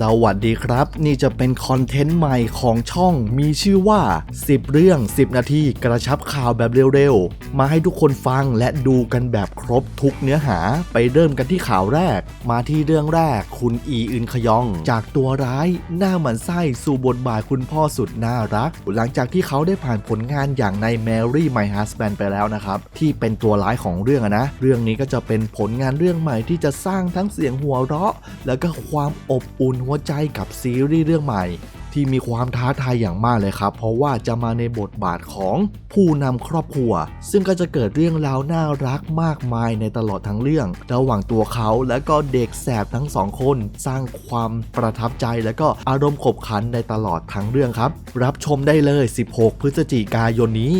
สวัสดีครับ นี่จะเป็นคอนเทนต์ใหม่ของช่อง มีชื่อว่า 10 เรื่อง 10 นาทีกระชับข่าวแบบเร็วๆ มาให้ทุกคนฟังและดูกันแบบครบทุกเนื้อหาไปเริ่มกันที่ข่าวแรก มาที่เรื่องแรก คุณอีอึนขยอง จากตัวร้ายหน้าหมันไส้สู่บทบาทคุณพ่อสุดน่ารัก หลังจากที่เขาได้ผ่านผลงานอย่างใน Mary My Husband ไปแล้วนะครับ ที่เป็นตัวร้ายของเรื่องนะ เรื่องนี้ก็จะเป็นผลงานเรื่องใหม่ที่จะสร้างทั้งเสียงหัวเราะ แล้วก็ความอบอุ่นหัวใจกับซีรีส์เรื่องใหม่ ที่มีความท้าทายอย่างมากเลยครับ เพราะว่าจะมาในบทบาทของผู้นำครอบครัว ซึ่งก็จะเกิดเรื่องราวน่ารักมากมายในตลอดทั้งเรื่อง ระหว่างตัวเขาและก็เด็กแสบทั้งสองคน สร้างความประทับใจและก็อารมณ์ขบขันในตลอดทั้งเรื่องครับ รับชมได้เลย 16 พฤศจิกายนนี้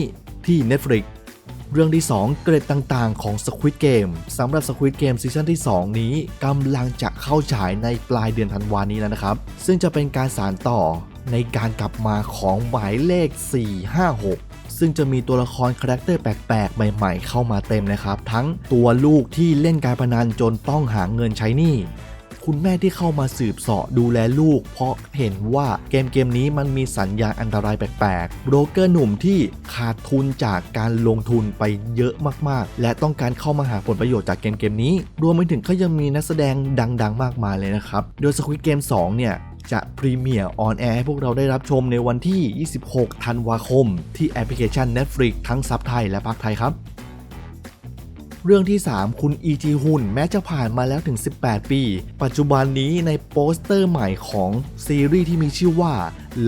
ที่ Netflix เรื่องที่ 2 เกรดต่างๆ ของ Squid Game สำหรับ Squid Game ซีซั่นที่ 2 นี้กำลังจะเข้าฉายในปลายเดือนธันวานี้แล้วนะครับ ซึ่งจะเป็นการสานต่อในการกลับมาของหมายเลข 456ซึ่งจะมีตัวละครคาแรคเตอร์แปลกๆ ใหม่ๆ เข้ามาเต็มนะครับ ทั้งตัวลูกที่เล่นการพนันจนต้องหาเงินใช้หนี้ คุณแม่ที่เข้ามาสืบเสาะดูแลลูก เพราะเห็นว่าเกมเกมนี้มันมีสัญญาณอันตรายแปลกๆโบรกเกอร์หนุ่มที่ขาดทุนจากการลงทุนไปเยอะมากๆ และต้องการเข้ามาหาผลประโยชน์จากเกมเกมนี้ รวมไปถึงเขายังมีนักแสดงดังๆ มากมายเลยนะครับ โดย Squid Game 2เนี่ยจะพรีเมียร์ออนแอร์ให้พวกเราได้รับชมในวันที่ 26 ธันวาคม ที่แอปพลิเคชัน Netflix ทั้งซับไทยและภาคไทยครับ เรื่องที่ 3 คุณอีจีฮุนแม้จะผ่านมาแล้วถึง 18 ปี ปัจจุบันนี้ในโปสเตอร์ใหม่ของซีรีส์ที่มีชื่อว่า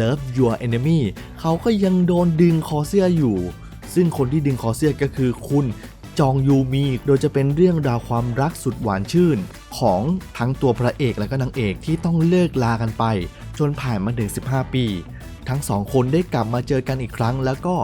Love Your Enemy เขาก็ยังโดนดึงคอเสื้ออยู่ ซึ่งคนที่ดึงคอเสื้อก็คือคุณจองยูมี โดยจะเป็นเรื่องราวความรักสุดหวานชื่น ของทั้งตัวพระเอกและก็นางเอกที่ต้องเลิกลากันไป จนผ่านมาถึง 15 ปี ทั้งสองคนได้กลับมาเจอกันอีกครั้งแล้วก็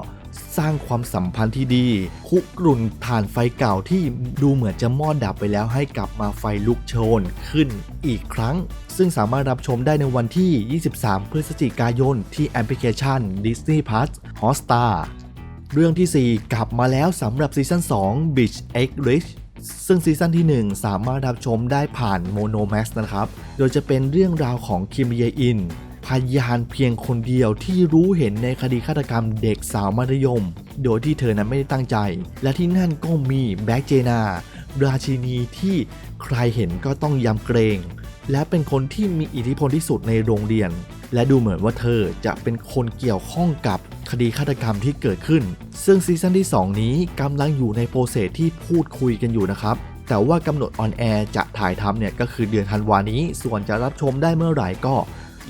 สร้างความสัมพันธ์ที่ดี คุกรุ่นถ่านไฟเก่าที่ดูเหมือนจะมอดดับไปแล้วให้กลับมาไฟลุกโชนขึ้นอีกครั้ง ซึ่งสามารถรับชมได้ในวันที่ 23 พฤศจิกายนที่แอปพลิเคชัน Disney Plus Hotstar เรื่องที่ 4 กลับมาแล้วสำหรับซีซั่น 2 Beach Egg Rich ซึ่งซีซั่นที่ 1 สามารถรับชมได้ผ่าน Monomax นะครับ โดยจะเป็นเรื่องราวของคิมเยอิน ยานเพียงคนเดียวที่รู้เห็นในคดีฆาตกรรมเด็กสาวมัธยม โดยที่เธอนั้นไม่ได้ตั้งใจ และที่นั่นก็มีแบ็กเจนาราชินีที่ใครเห็นก็ต้องยำเกรง และเป็นคนที่มีอิทธิพลที่สุดในโรงเรียน และดูเหมือนว่าเธอจะเป็นคนเกี่ยวข้องกับคดีฆาตกรรมที่เกิดขึ้น ซึ่งซีซั่นที่ 2 นี้กำลังอยู่ในโปรเซสที่พูดคุยกันอยู่นะครับ แต่ว่ากำหนดออนแอร์จะถ่ายทำเนี่ยก็คือเดือนธันวานี้ ส่วนจะรับชมได้เมื่อไหร่ก็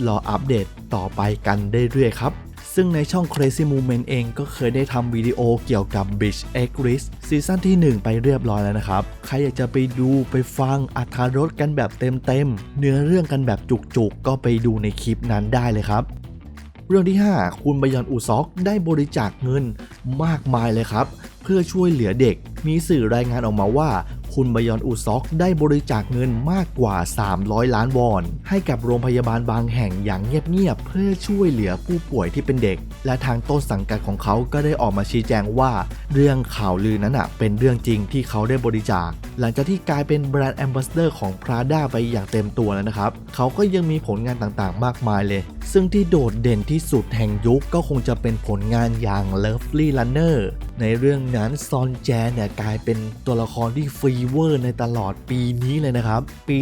รออัปเดตต่อไปกันเรื่อยๆครับ ซึ่งในช่อง Crazy Movement เองก็เคยได้ทำวิดีโอเกี่ยวกับ Beach e g r i s ซีซั่นที่ 1 ไปเรียบร้อยแล้วนะครับ ใครอยากจะไปดูไปฟังอัธรสกันแบบเต็มๆ เนื้อเรื่องกันแบบจุกๆ ก็ไปดูในคลิปนั้นได้เลยครับเรื่องที่ 5 คุณบยอนอูซอกได้บริจาคเงินมากมายเลยครับ เพื่อช่วยเหลือเด็ก มีสื่อรายงานออกมาว่า คุณบยอนอูซอกได้บริจาคเงินมากกว่า 300 ล้านวอน ให้กับโรงพยาบาลบางแห่งอย่างเงียบๆเพื่อช่วยเหลือผู้ป่วยที่เป็นเด็ก และทางต้นสังกัดของเขาก็ได้ออกมาชี้แจงว่า เรื่องข่าวลือนั้นเป็นเรื่องจริงที่เขาได้บริจาค หลังจากที่กลายเป็นแบรนด์แอมบาสเดอร์ของ Prada ไปอย่างเต็มตัวแล้วนะครับ เขาก็ยังมีผลงานต่างๆ มากมายเลยซึ่งที่โดดเด่นที่สุดแห่งยุคก็คงจะเป็นผลงานอย่าง Lovely Runner ในเรื่องนั้นซอนแจเนี่ยกลายเป็นตัวละครที่ฟีเวอร์ในตลอดปีนี้เลยนะครับ ปี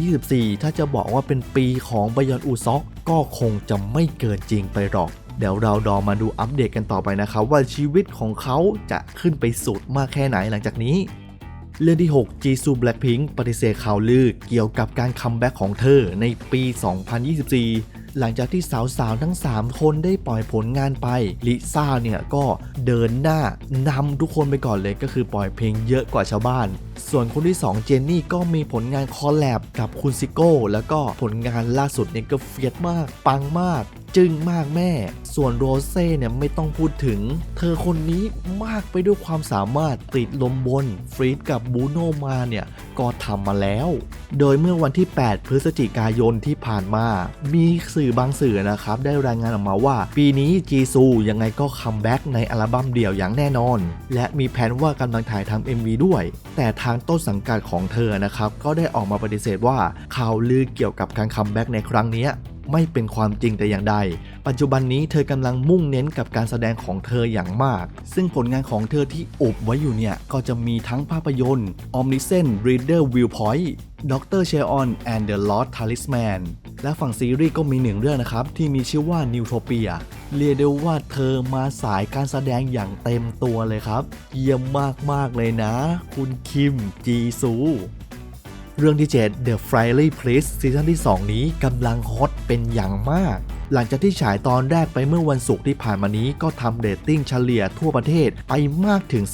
2024 ถ้าจะบอกว่าเป็นปีของบยอนอูซอกก็คงจะไม่เกินจริงไปหรอก เดี๋ยวเราดอมาดูอัปเดตกันต่อไปนะครับว่าชีวิตของเขาจะขึ้นไปสุดมากแค่ไหนหลังจากนี้เรื่องที่ 6 จีซูแบล็คพิงปฏิเสธข่าวลือเกี่ยวกับการคัมแบ็กของเธอในปี 2024 หลังจากที่สาวๆทั้ง 3 คนได้ปล่อยผลงานไปลิซ่าเนี่ยก็เดินหน้านำทุกคนไปก่อนเลยก็คือปล่อยเพลงเยอะกว่าชาวบ้าน ส่วนคนที่ 2 เจนนี่ก็มีผลงานคอลแลบกับคุณซิโก้ แล้วก็ผลงานล่าสุดเนี่ยก็เฟียดมากปังมาก จึ้งมากแม่ ส่วนโรเซ่เนี่ยไม่ต้องพูดถึง เธอคนนี้มากไปด้วยความสามารถติดลมบนฟรีดกับบูโนมาเนี่ยก็ทำมาแล้ว โดยเมื่อวันที่ 8 พฤศจิกายนที่ผ่านมา มีสื่อบางสื่อนะครับ ได้รายงานออกมาว่า ปีนี้จีซูยังไงก็คัมแบ็กในอัลบั้มเดี่ยวอย่างแน่นอน และมีแผนว่ากำลังถ่ายทำ MV ด้วย แต่ทางต้นสังกัดของเธอนะครับ ก็ได้ออกมาปฏิเสธว่าข่าวลือเกี่ยวกับการคัมแบ็กในครั้งนี้ ไม่เป็นความจริงแต่อย่างใด ปัจจุบันนี้เธอกำลังมุ่งเน้นกับการแสดงของเธออย่างมาก ซึ่งผลงานของเธอที่อบไว้อยู่เนี่ย ก็จะมีทั้งภาพยนตร์ Omniscient Reader Viewpoint Dr. c h e on and the Lost Talisman และฝั่งซีรีส์ก็มีหนึ่งเรื่องนะครับ ที่มีชื่อว่า Newtopia เรียกได้ว่าเธอมาสายการแสดงอย่างเต็มตัวเลยครับ เยี่ยมมาก ๆ เลยนะ คุณคิมจีซู เรื่องที่ 7 The Friendly Prince ซีซั่นที่ 2 นี้กำลังฮอตเป็นอย่างมาก หลังจากที่ฉายตอนแรกไปเมื่อวันศุกร์ที่ผ่านมานี้ก็ทำเรตติ้งเฉลี่ยทั่วประเทศไปมากถึง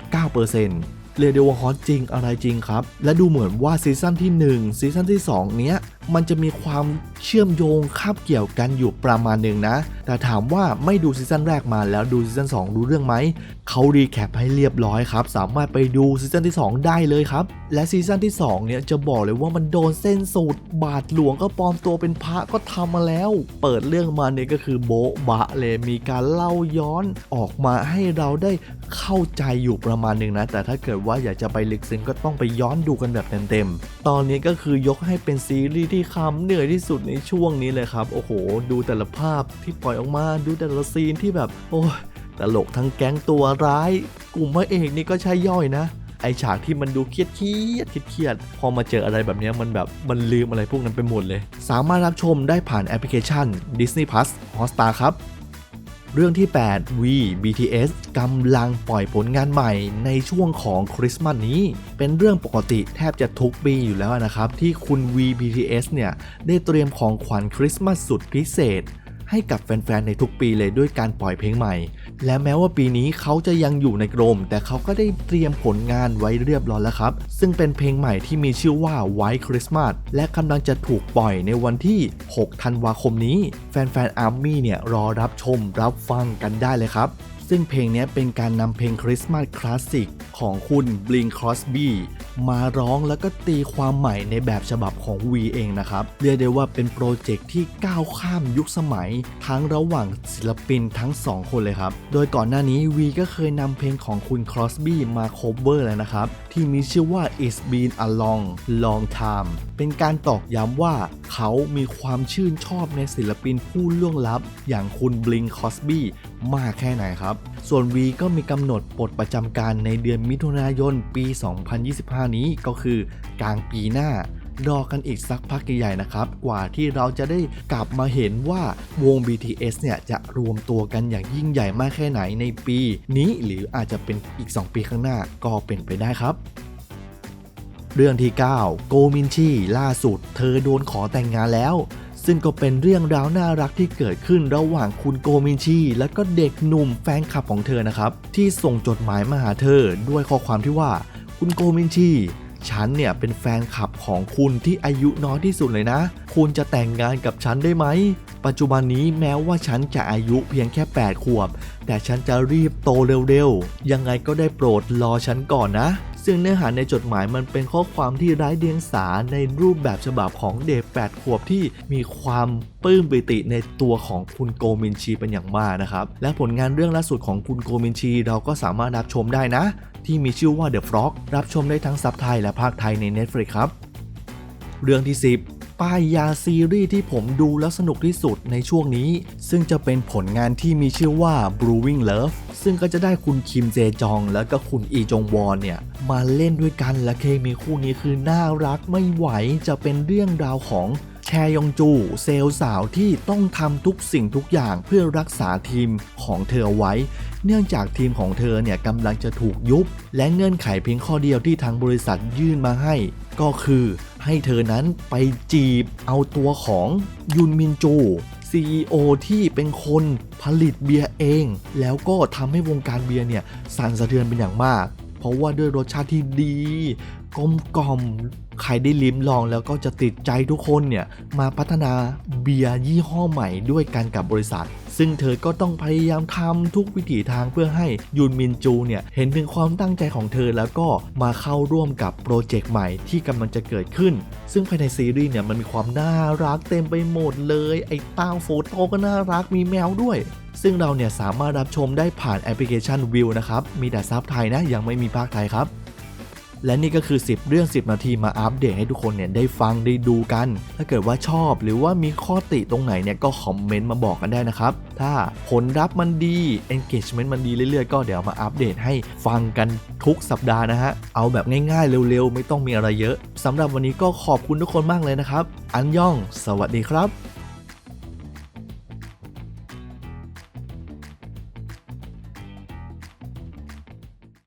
11.9%เรียกได้ว่าฮอตจริงอะไรจริงครับ และดูเหมือนว่าซีซั่นที่ 1 ซีซั่นที่ 2 เนี้ยมันจะมีความเชื่อมโยงคาบเกี่ยวกันอยู่ประมาณหนึ่งนะ แต่ถามว่าไม่ดูซีซั่นแรกมาแล้วดูซีซั่น2รู้เรื่องไหม เขารีแคปให้เรียบร้อยครับ สามารถไปดูซีซั่นที่ 2 ได้เลยครับ และซีซั่นที่2เนี่ยจะบอกเลยว่ามันโดนเส้นสูตร บาทหลวงก็ปลอมตัวเป็นพระก็ทำมาแล้ว เปิดเรื่องมาเนี่ยก็คือโบ๊ะบะเลยมีการเล่าย้อนออกมาให้เราได้เข้าใจอยู่ประมาณหนึ่งนะ แต่ถ้าเกิดว่าอยากจะไปลึกซึ้งก็ต้องไปย้อนดูกันแบบเต็มๆ ตอนนี้ก็คือยกให้เป็นซีรีส์ที่คำเหนื่อยที่สุดในช่วงนี้เลยครับ โอ้โห ดูแต่ละภาพที่ปล่อยออกมาดูแต่ละซีนที่แบบ โอ้ยตลกทั้งแก๊งตัวร้าย กลุ่มพระเอกนี่ก็ใช่ย่อยนะไอฉากที่มันดูเครียดเครียดเครียดพอมาเจออะไรแบบนี้มันแบบมันลืมอะไรพวกนั้นไปหมดเลย สามารถรับชมได้ผ่านแอปพลิเคชัน Disney Plus Hotstar ครับ เรื่องที่ 8 V BTS กำลังปล่อยผลงานใหม่ในช่วงของคริสต์มาสนี้ เป็นเรื่องปกติแทบจะทุกปีอยู่แล้วนะครับ ที่คุณ V BTS เนี่ย ได้เตรียมของขวัญคริสต์มาสสุดพิเศษ ให้กับแฟนๆในทุกปีเลยด้วยการปล่อยเพลงใหม่ และแม้ว่าปีนี้เขาจะยังอยู่ในกรม แต่เขาก็ได้เตรียมผลงานไว้เรียบร้อยแล้วครับ ซึ่งเป็นเพลงใหม่ที่มีชื่อว่า White Christmas และกำลังจะถูกปล่อยในวันที่ 6 ธันวาคมนี้ แฟนๆอาร์มี่เนี่ยรอรับชมรับฟังกันได้เลยครับ ซึ่งเพลงนี้เป็นการนำเพลงคริสต์มาสคลาสสิกของคุณ Bling Crosby มาร้องแล้วก็ตีความใหม่ในแบบฉบับของ V เองนะครับ เรียกได้ว่าเป็นโปรเจกต์ที่ก้าวข้ามยุคสมัย ทั้งระหว่างศิลปินทั้งสองคนเลยครับ โดยก่อนหน้านี้ V ก็เคยนำเพลงของคุณ Crosby มาโคเวอร์แล้วนะครับ ที่มีชื่อว่า It's been a long long time เป็นการตอกย้ำว่าเขามีความชื่นชอบในศิลปินผู้ล่วงลับ อย่างคุณ Bling Crosby มากแค่ไหนครับ ส่วน V ก็มีกำหนดปลดประจำการในเดือนมิถุนายนปี 2025 นี้ก็คือกลางปีหน้ารอกันอีกสักพักใหญ่ๆนะครับ กว่าที่เราจะได้กลับมาเห็นว่าวง BTS เนี่ยจะรวมตัวกันอย่างยิ่งใหญ่มากแค่ไหนในปีนี้หรืออาจจะเป็นอีก 2 ปีข้างหน้าก็เป็นไปได้ครับ เรื่องที่ 9 โกมินชีล่าสุด เธอโดนขอแต่งงานแล้ว ซึ่งก็เป็นเรื่องราวน่ารักที่เกิดขึ้นระหว่างคุณโกมินชี และก็เด็กหนุ่มแฟนคลับของเธอนะครับ ที่ส่งจดหมายมาหาเธอด้วยข้อความที่ว่า คุณโกมินชีฉันเนี่ยเป็นแฟนคลับของคุณที่อายุน้อยที่สุดเลยนะ คุณจะแต่งงานกับฉันได้ไหม ปัจจุบันนี้แม้ว่าฉันจะอายุเพียงแค่ 8 ขวบ แต่ฉันจะรีบโตเร็วๆ ยังไงก็ได้โปรดรอฉันก่อนนะ ซึ่งเนื้อหาในจดหมายมันเป็นข้อความที่ไร้เดียงสาในรูปแบบฉบับของเด็ก8ขวบที่มีความปลื้มปิติในตัวของคุณโกมินชีเป็นอย่างมากนะครับ และผลงานเรื่องล่าสุดของคุณโกมินชีเราก็สามารถรับชมได้นะ ที่มีชื่อว่า The Frog รับชมได้ทั้งซับไทยและภาคไทยใน Netflix ครับ เรื่องที่ 10 ป้ายยาซีรีส์ที่ผมดูแล้วสนุกที่สุดในช่วงนี้ ซึ่งจะเป็นผลงานที่มีชื่อว่า Brewing Love ซึ่งก็จะได้คุณคิมเจจอง และก็คุณอีจงวอนเนี่ย มาเล่นด้วยกันและเคมีคู่นี้คือน่ารักไม่ไหวจะเป็นเรื่องราวของ ชยองจูเซลล์สาวที่ต้องทำทุกสิ่งทุกอย่างเพื่อรักษาทีมของเธอไว้ เนื่องจากทีมของเธอเนี่ยกำลังจะถูกยุบ และเงื่อนไขเพียงข้อเดียวที่ทางบริษัทยื่นมาให้ ก็คือให้เธอนั้นไปจีบเอาตัวของยุนมินจู CEO ที่เป็นคนผลิตเบียร์เอง แล้วก็ทำให้วงการเบียร์เนี่ยสั่นสะเทือนเป็นอย่างมาก เพราะว่าด้วยรสชาติที่ดีกลมกล่อมใครได้ลิ้มลองแล้วก็จะติดใจทุกคนเนี่ยมาพัฒนาเบียร์ยี่ห้อใหม่ด้วยกันกับบริษัท ซึ่งเธอก็ต้องพยายามทำทุกวิถีทางเพื่อให้ยุนมินจูเนี่ยเห็นถึงความตั้งใจของเธอแล้วก็มาเข้าร่วมกับโปรเจกต์ใหม่ที่กำลังจะเกิดขึ้น ซึ่งภายในซีรีส์เนี่ยมันมีความน่ารักเต็มไปหมดเลย ไอ้ต้าโฟโต้ก็น่ารักมีแมวด้วยซึ่งเราเนี่ยสามารถรับชมได้ผ่านแอปพลิเคชันวิวนะครับ มีแต่ซับไทยนะ ยังไม่มีภาคไทยครับ และนี่ก็คือ 10 เรื่อง 10 นาทีมาอัปเดตให้ทุกคนเนี่ยได้ฟังได้ดูกัน ถ้าเกิดว่าชอบหรือว่ามีข้อติตรงไหนเนี่ยก็คอมเมนต์มาบอกกันได้นะครับ ถ้าผลลัพธ์มันดี engagement มันดีเรื่อยๆ ก็เดี๋ยวมาอัปเดตให้ฟังกันทุกสัปดาห์นะฮะ เอาแบบง่ายๆ เร็วๆ ไม่ต้องมีอะไรเยอะสำหรับวันนี้ก็ขอบคุณทุกคนมากเลยนะครับ อันย่อง สวัสดีครับ